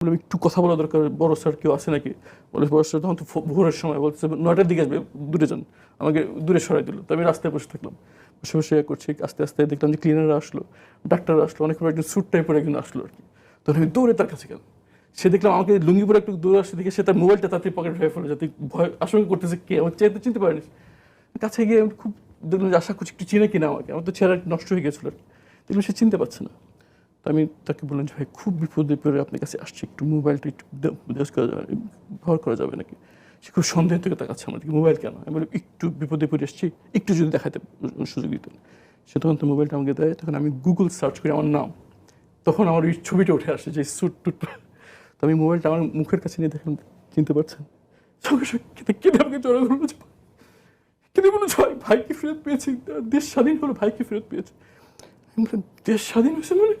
বললাম, একটু কথা বলা দরকার, বড় স্যার কেউ আছে নাকি? বলে, বড় স্যার তখন তো ভোরের সময় বলছে, নয়টার দিকে আসবে, দূরে যান, আমাকে দূরে সরাই দিল। তো আমি রাস্তায় বসে থাকলাম। বসে বসে ইয়ে করছি, আস্তে আস্তে দেখলাম যে ক্লিনাররা আসলো, ডাক্তার আসলো, অনেক একজন স্যুট টাইপের একজন আসলো আর কি। তখন আমি দৌড়ে তার কাছে গেলাম। সে দেখলাম আমাকে লুঙ্গি পরে একটু দৌড়ে আসছে দেখে সে তার মোবাইলটা তাতে পকেট হয়ে ফেলে, যাতে ভয়, আশঙ্কা করতেছে কে আমার চেয়ে তো চিনতে পারেনি। কাছে গিয়ে আমি খুব দেখলাম যে আশা করছি, একটু চিনে কিনা আমাকে। আমার তো চেহারা নষ্ট হয়ে গেছিল আর কি। দেখলাম সে চিনতে পারছে না। তো আমি তাকে বললাম যে, ভাই, খুব বিপদে পড়ে আপনার কাছে আসছি। একটু মোবাইলটা একটু ব্যবহার করা যাবে নাকি? সে খুব সন্দেহ থেকে তাকাচ্ছে আমার দিকে মোবাইল কেন? আমি বলি একটু বিপদে পড়ে এসেছি একটু যদি দেখাতে সুযোগ দিতেন। সে তখন তো মোবাইলটা আমাকে দেয়, তখন আমি গুগল সার্চ করি আমার নাম। তখন আমার ওই ছবিটা উঠে আসে যে, স্যুট টুট তো আমি মোবাইলটা আমার মুখের কাছে নিয়ে দেখলাম চিনতে পারছেন? সঙ্গে সঙ্গে কেঁদে আমাকে জড়া করল যে কেঁদে ভাই, ভাইকে ফেরত পেয়েছি দেশ স্বাধীন হলো, ভাইকে ফেরত পেয়েছি। আমি বললাম, দেশ স্বাধীন হয়েছে মানে?